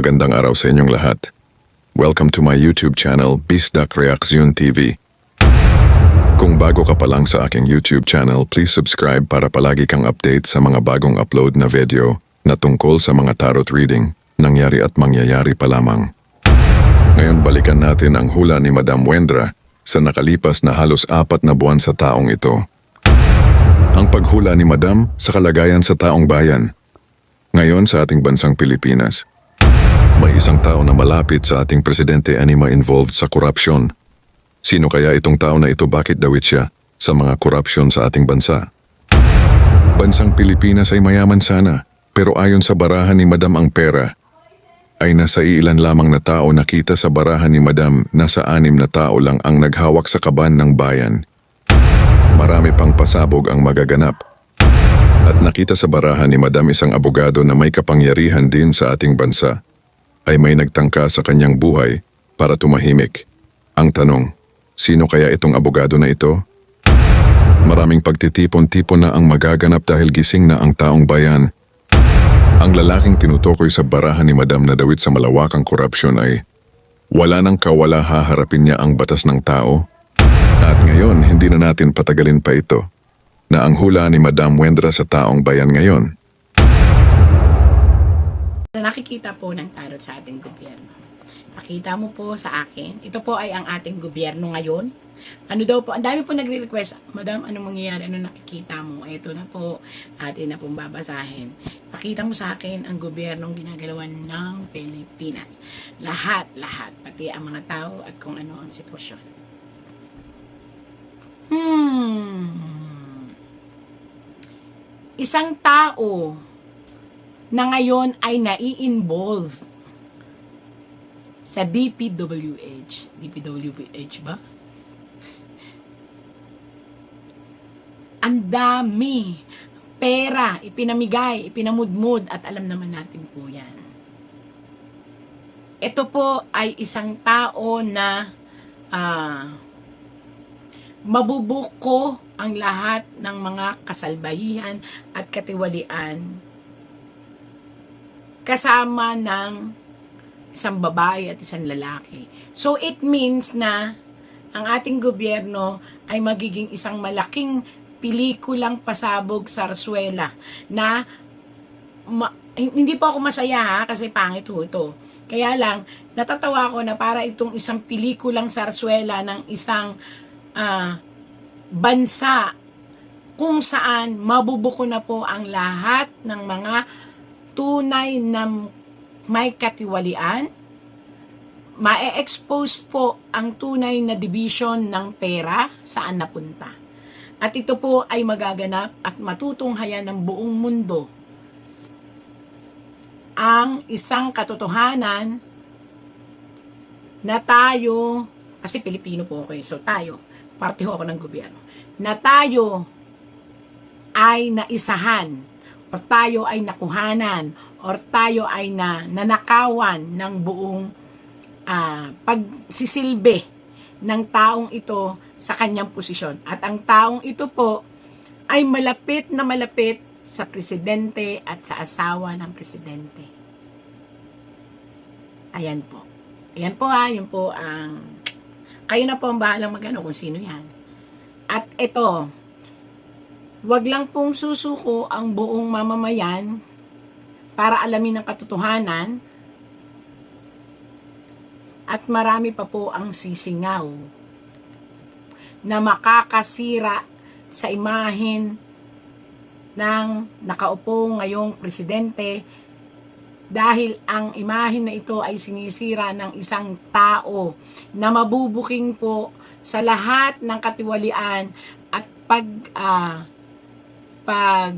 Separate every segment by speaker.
Speaker 1: Magandang araw sa inyong lahat. Welcome to my YouTube channel, Bisdak Reaction TV. Kung bago ka pa lang sa aking YouTube channel, please subscribe para palagi kang update sa mga bagong upload na video na tungkol sa mga tarot reading, nangyari at mangyayari pa lamang. Ngayon balikan natin ang hula ni Madam Wendra sa nakalipas na halos apat na buwan sa taong ito. Ang paghula ni Madam sa kalagayan sa taong bayan. Ngayon sa ating bansang Pilipinas, may isang tao na malapit sa ating presidente anima involved sa korupsyon. Sino kaya itong tao na ito bakit dawit siya sa mga korupsyon sa ating bansa? Bansang Pilipinas ay mayaman sana, pero ayon sa barahan ni Madam ang pera, ay nasa ilan lamang na tao nakita sa barahan ni Madam nasa anim na tao lang ang naghawak sa kaban ng bayan. Marami pang pasabog ang magaganap. At nakita sa barahan ni Madam isang abogado na may kapangyarihan din sa ating bansa ay may nagtangka sa kanyang buhay para tumahimik. Ang tanong, sino kaya itong abogado na ito? Maraming pagtitipon-tipon na ang magaganap dahil gising na ang taong bayan. Ang lalaking tinutukoy sa barahan ni Madam na dawit sa malawakang korupsyon ay wala nang kawala haharapin niya ang batas ng tao. At ngayon, hindi na natin patagalin pa ito na ang hula ni Madam Wendra sa taong bayan ngayon
Speaker 2: na nakikita po ng tarot sa ating gobyerno. Pakita mo po sa akin. Ito po ay ang ating gobyerno ngayon. Ano daw po, ang dami po nagre-request, Madam, ano mangyayari? Ano nakikita mo? Ito na po, atin na pong babasahin. Pakita mo sa akin ang gobyernong ginagalawan ng Pilipinas. Lahat, lahat. Pati ang mga tao at kung ano ang sitwasyon. Hmm. Isang tao na ngayon ay nai-involve sa DPWH. DPWH ba? Ang dami pera, ipinamigay, ipinamudmud at alam naman natin po yan. Ito po ay isang tao na ah, mabubuko ang lahat ng mga kasalbahihan at katiwalian kasama ng isang babae at isang lalaki. So it means na ang ating gobyerno ay magiging isang malaking pelikulang pasabog sarsuela na ma- hindi po ako masaya ha kasi pangit ho ito. Kaya lang natatawa ko na para itong isang pelikulang sarsuela ng isang ah, bansa kung saan mabubuko na po ang lahat ng mga tunay na may katiwalian, ma-expose po ang tunay na division ng pera saan napunta. At ito po ay magaganap at matutunghayan ng buong mundo ang isang katotohanan na tayo, kasi Pilipino po ako eh, so tayo, parte ho ako ng gobyerno, na tayo ay naisahan o tayo ay nakuhanan or tayo ay na nanakawan ng buong ah, pagsisilbi ng taong ito sa kanyang posisyon. At ang taong ito po ay malapit na malapit sa presidente at sa asawa ng presidente. Ayan po. Ayan po ha, yun po ang kayo na po ang bahalang magano kung sino yan. At ito, wag lang pong susuko ang buong mamamayan para alamin ang katotohanan. At marami pa po ang sisingaw na makakasira sa imahin ng nakaupo ngayong presidente dahil ang imahin na ito ay sinisira ng isang tao na mabubuking po sa lahat ng katiwalian at pag ah, pag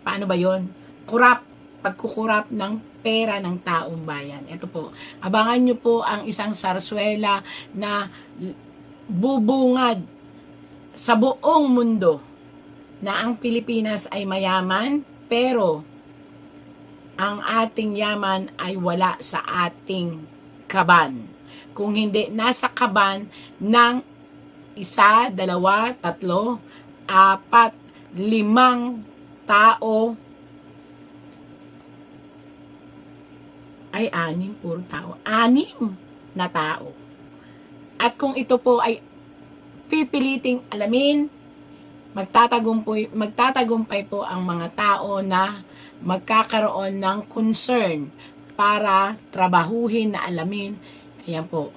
Speaker 2: paano ba yon kurap pagkukurap ng pera ng taong bayan. Ito po, abangan nyo po ang isang sarswela na bubungad sa buong mundo na ang Pilipinas ay mayaman pero ang ating yaman ay wala sa ating kaban. Kung hindi nasa kaban ng isa, dalawa, tatlo, apat, limang tao ay anim puro tao. Anim na tao. At kung ito po ay pipiliting alamin, magtatagumpay, magtatagumpay po ang mga tao na magkakaroon ng concern para trabahuhin na alamin. Ayan po.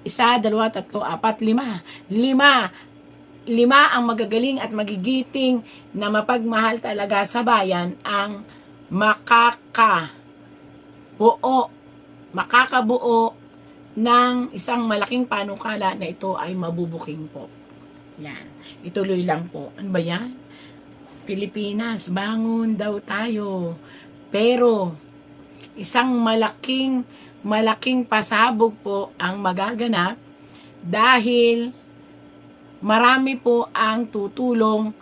Speaker 2: Isa, dalawa, tatlo, apat, lima. Lima. Lima ang magagaling at magigiting na mapagmahal talaga sa bayan ang makaka buo, makakabuo ng isang malaking panukala na ito ay mabubuking po. Yan. Ituloy lang po. Ano ba yan? Pilipinas, bangon daw tayo. Pero, isang malaking, malaking pasabog po ang magaganap dahil marami po ang tutulong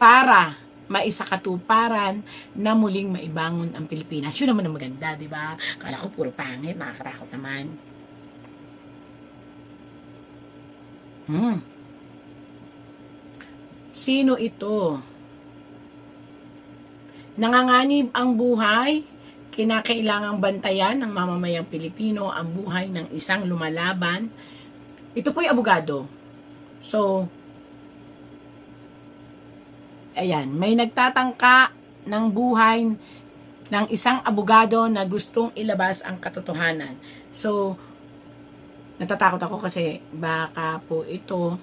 Speaker 2: para maisakatuparan na muling maibangon ang Pilipinas. Yun naman ang maganda, di ba? Kala ko puro pangit, nakakatakot naman. Hmm. Sino ito? Nanganganib ang buhay, kinakailangang bantayan ng mamamayang Pilipino ang buhay ng isang lumalaban. Ito po'y abogado. So, ayan, may nagtatangka ng buhay ng isang abogado na gustong ilabas ang katotohanan. So, natatakot ako kasi baka po ito,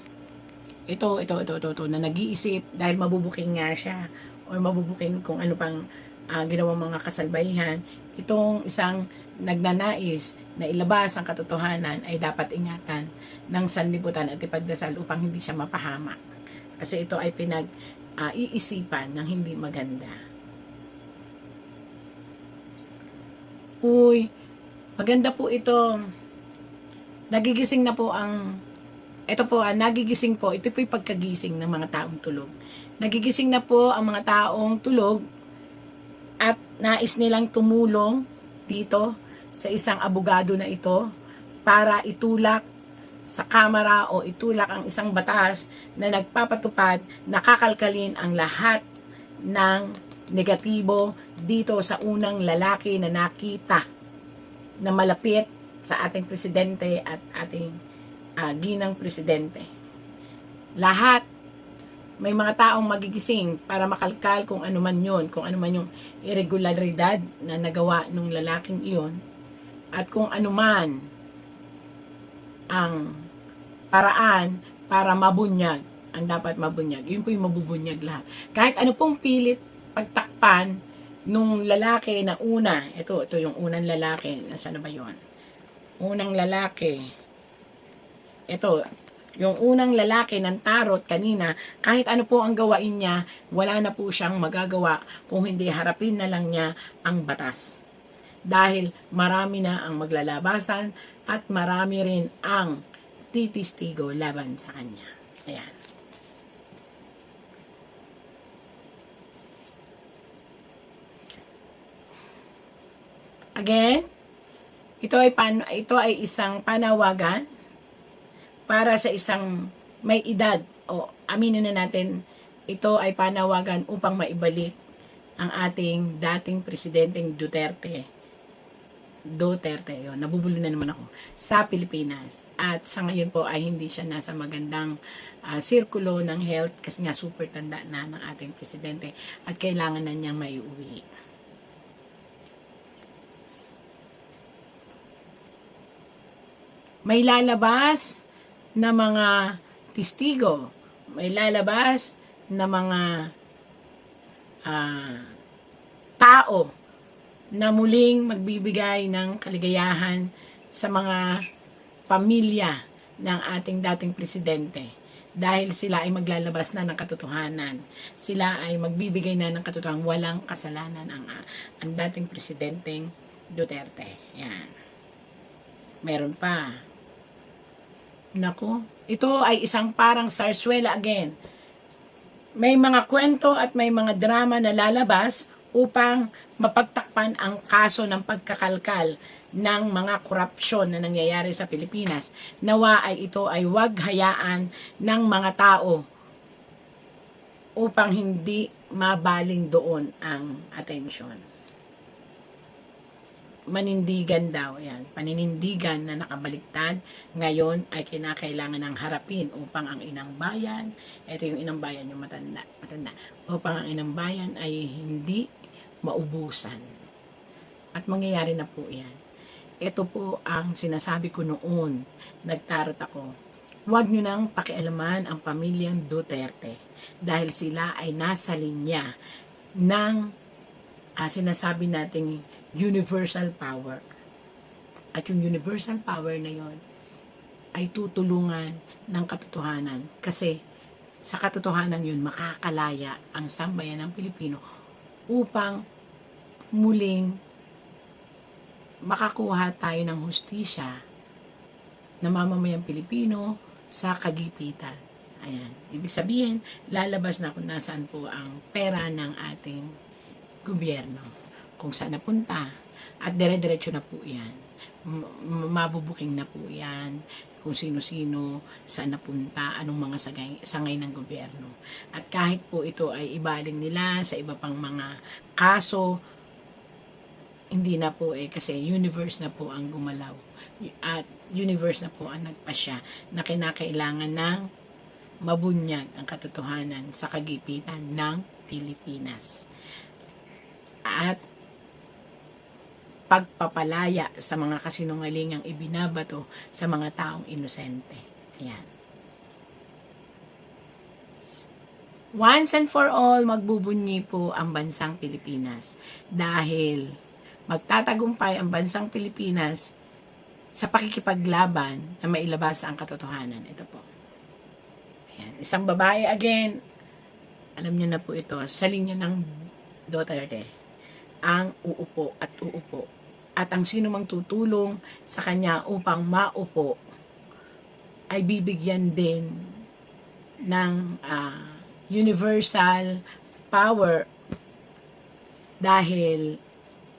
Speaker 2: ito, ito, ito, ito, ito, na nag-iisip dahil mabubuking nga siya or mabubuking kung ano pang uh, ginawang mga kasalbahihan, itong isang nagnanais na ilabas ang katotohanan ay dapat ingatan ng sanlibutan at ipagdasal upang hindi siya mapahamak. Kasi ito ay pinag uh, iisipan ng hindi maganda. Uy, maganda po ito. Nagigising na po ang ito po, ah, nagigising po, ito po yung pagkagising ng mga taong tulog. Nagigising na po ang mga taong tulog at nais nilang tumulong dito sa isang abogado na ito para itulak sa kamera o itulak ang isang batas na nagpapatupad, nakakalkalin ang lahat ng negatibo dito sa unang lalaki na nakita na malapit sa ating presidente at ating uh, ginang presidente. Lahat may mga taong magigising para makalkal kung ano man yun, kung ano man yung irregularidad na nagawa ng lalaking iyon, at kung ano man ang paraan para mabunyag ang dapat mabunyag. Yun po yung mabubunyag lahat. Kahit ano pong pilit pagtakpan nung lalaki na una, ito, ito yung unang lalaki, nasaan na ba yun? Unang lalaki, ito, yung unang lalaki ng tarot kanina, kahit ano po ang gawain niya, wala na po siyang magagawa kung hindi harapin na lang niya ang batas. Dahil marami na ang maglalabasan at marami rin ang titistigo laban sa kanya. Ayan. Again, ito ay pan, ito ay isang panawagan para sa isang may edad o aminin na natin ito ay panawagan upang maibalik ang ating dating presidenteng Duterte Duterte, yun, nabubulo na naman ako, sa Pilipinas. At sa ngayon po ay hindi siya nasa magandang uh, sirkulo ng health kasi nga super tanda na ng ating presidente at kailangan na niyang maiuwi. May lalabas na mga testigo, may lalabas na mga uh, tao na muling magbibigay ng kaligayahan sa mga pamilya ng ating dating presidente dahil sila ay maglalabas na ng katotohanan. Sila ay magbibigay na ng katotohanan. Walang kasalanan ang, ang dating presidenteng Duterte. Yan. Meron pa. Nako, ito ay isang parang sarswela again. May mga kwento at may mga drama na lalabas upang mapagtakpan ang kaso ng pagkakalkal ng mga korupsyon na nangyayari sa Pilipinas. Nawa ay ito ay wag hayaan ng mga tao upang hindi mabaling doon ang atensyon. manindigan daw, yan, paninindigan na nakabaliktad, ngayon ay kinakailangan ng harapin upang ang inang bayan, ito yung inang bayan, yung matanda, matanda, upang ang inang bayan ay hindi maubusan. At mangyayari na po yan. Ito po ang sinasabi ko noon, nagtarot ako. Huwag nyo nang pakialaman ang pamilyang Duterte dahil sila ay nasa linya ng ah, sinasabi nating universal power. At yung universal power na yon ay tutulungan ng katotohanan. Kasi sa katotohanan yun, makakalaya ang sambayan ng Pilipino upang muling makakuha tayo ng hustisya na mamamayang Pilipino sa kagipitan. Ayan. Ibig sabihin, lalabas na kung nasaan po ang pera ng ating gobyerno. Kung saan napunta. At dire-diretso na po yan. Mabubuking na po yan. Kung sino-sino, saan napunta, anong mga sagay, sangay ng gobyerno. At kahit po ito ay ibaling nila sa iba pang mga kaso, hindi na po eh, kasi universe na po ang gumalaw. At universe na po ang nagpasya na kinakailangan ng mabunyag ang katotohanan sa kagipitan ng Pilipinas. At pagpapalaya sa mga kasinungalingang ibinabato sa mga taong inosente. Ayan. Once and for all, magbubunyi po ang bansang Pilipinas. Dahil magtatagumpay ang bansang Pilipinas sa pakikipaglaban na mailabas ang katotohanan. Ito po. Ayan. Isang babae again, alam niyo na po ito, sa linya ng Duterte, ang uupo at uupo. At ang sino mang tutulong sa kanya upang maupo ay bibigyan din ng ah, universal power dahil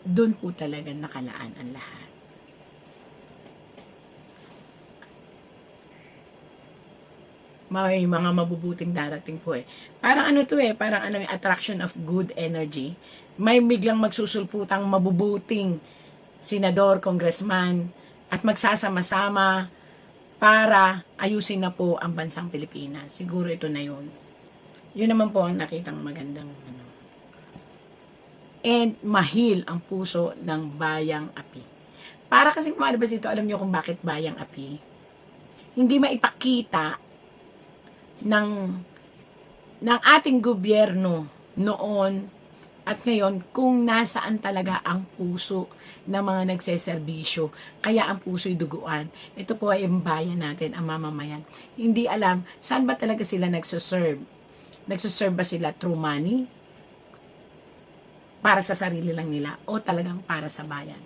Speaker 2: doon po talaga nakalaan ang lahat. may mga mabubuting darating po eh. Parang ano to eh, parang ano yung attraction of good energy. May biglang magsusulputang mabubuting senador, congressman, at magsasama-sama para ayusin na po ang bansang Pilipinas. Siguro ito na yun. Yun naman po ang nakitang magandang ano. And mahil ang puso ng bayang api. Para kasi kumalabas ito, alam niyo kung bakit bayang api. Hindi maipakita ng ng ating gobyerno noon at ngayon kung nasaan talaga ang puso ng mga nagseserbisyo. Kaya ang puso'y duguan. Ito po ay ang bayan natin, ang mamamayan. Hindi alam saan ba talaga sila nagsuserve. Nagsuserve ba sila through money? Para sa sarili lang nila o talagang para sa bayan?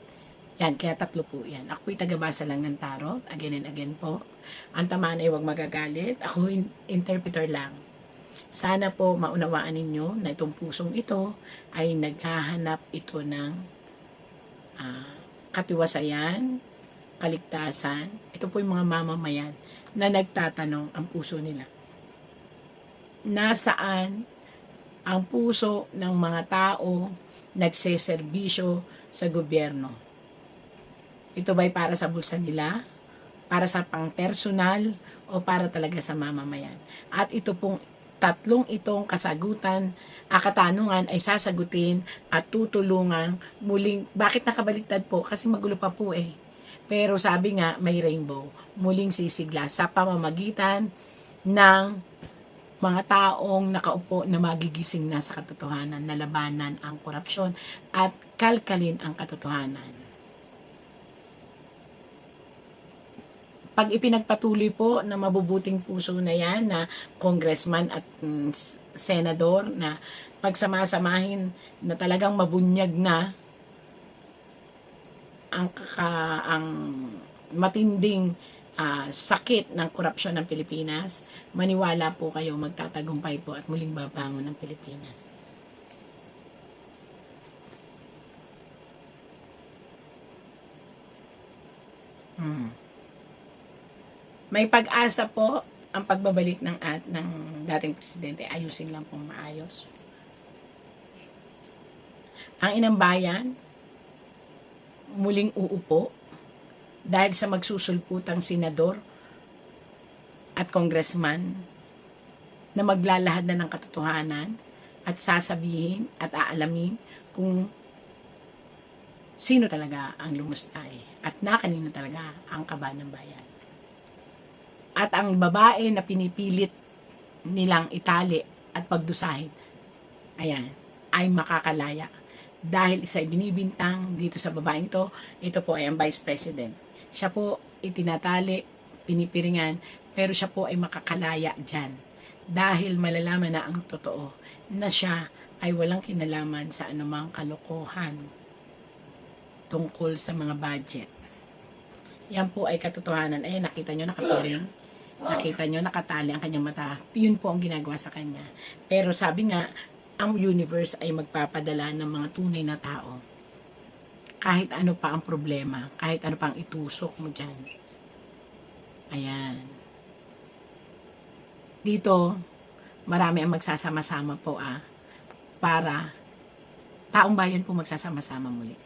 Speaker 2: Yan, kaya tatlo po yan. Ako'y tagabasa lang ng tarot, again and again po. Ang tamaan ay huwag magagalit. Ako in- interpreter lang. Sana po maunawaan ninyo na itong pusong ito ay naghahanap ito ng ah, katiwasayan, kaligtasan. Ito po yung mga mamamayan na nagtatanong ang puso nila. Nasaan ang puso ng mga tao nagseserbisyo sa gobyerno? Ito ba'y para sa bulsa nila? Para sa pang-personal? O para talaga sa mamamayan? At ito pong tatlong itong kasagutan, ah, katanungan ay sasagutin at tutulungan muling, bakit nakabaliktad po? Kasi magulo pa po eh. Pero sabi nga, may rainbow. Muling sisigla sa pamamagitan ng mga taong nakaupo na magigising na sa katotohanan, na labanan ang korupsyon at kalkalin ang katotohanan. Pag ipinagpatuloy po na mabubuting puso na yan na congressman at mm, senador na pagsamasamahin na talagang mabunyag na ang kaka, ang matinding ah, sakit ng korupsyon ng Pilipinas, maniwala po kayo magtatagumpay po at muling babangon ng Pilipinas. Hmm. May pag-asa po ang pagbabalik ng at ng dating presidente ayusin lang pong maayos. Ang inang bayan muling uupo dahil sa magsusulputang senador at congressman na maglalahad na ng katotohanan at sasabihin at aalamin kung sino talaga ang lumustay at na kanino talaga ang kaba ng bayan. At ang babae na pinipilit nilang itali at pagdusahin, ayan, ay makakalaya. Dahil isa binibintang dito sa babaeng ito, ito po ay ang Vice President. Siya po itinatali, pinipiringan, pero siya po ay makakalaya dyan. Dahil malalaman na ang totoo na siya ay walang kinalaman sa anumang kalokohan tungkol sa mga budget. Yan po ay katotohanan. Ayan, nakita nyo nakatuling. Nakita nyo nakatali ang kanyang mata. Yun po ang ginagawa sa kanya. Pero sabi nga, ang universe ay magpapadala ng mga tunay na tao. Kahit ano pa ang problema, kahit ano pang itusok mo dyan. Ayan. Dito, marami ang magsasama-sama po ah, para taong bayan po magsasama-sama muli.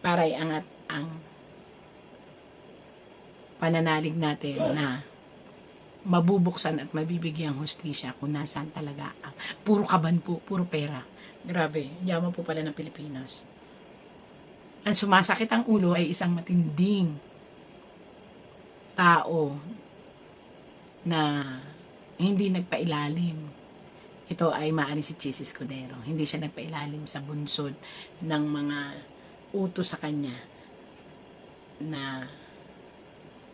Speaker 2: Para iangat ang pananalig natin na mabubuksan at mabibigyang hustisya kung nasaan talaga ang puro kaban po, puro pera. Grabe, yaman po pala ng Pilipinas. Ang sumasakit ang ulo ay isang matinding tao na hindi nagpailalim. Ito ay maari si Chis Escudero. Hindi siya nagpailalim sa bunsod ng mga utos sa kanya na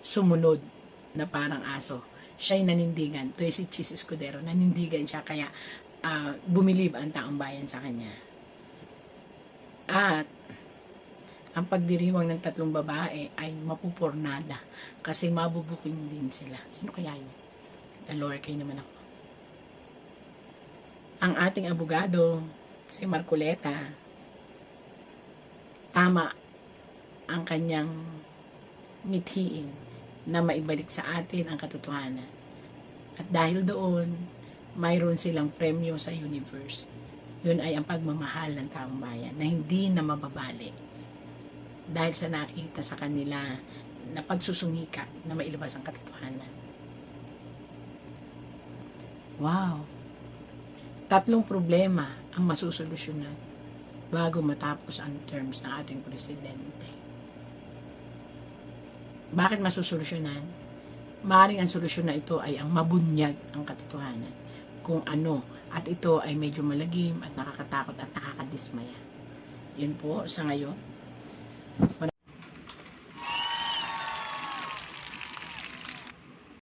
Speaker 2: sumunod na parang aso. Siya ay nanindigan. Ito si Chis Escudero. Nanindigan siya kaya ah, bumilib ang taong bayan sa kanya. At ang pagdiriwang ng tatlong babae ay mapupurnada kasi mabubuking din sila. Sino kaya yun? Lord kayo naman ako. Ang ating abogado, si Marcoleta, tama ang kanyang mithiin na maibalik sa atin ang katotohanan. At dahil doon, mayroon silang premyo sa universe. Yun ay ang pagmamahal ng taong bayan na hindi na mababalik. Dahil sa nakita sa kanila na pagsusungika na mailabas ang katotohanan. Wow! Tatlong problema ang masusolusyonan bago matapos ang terms ng ating presidente. Bakit masusolusyonan? Maring ang solusyon na ito ay ang mabunyag ang katotohanan kung ano at ito ay medyo malagim at nakakatakot at nakakadismaya. Yun po sa ngayon.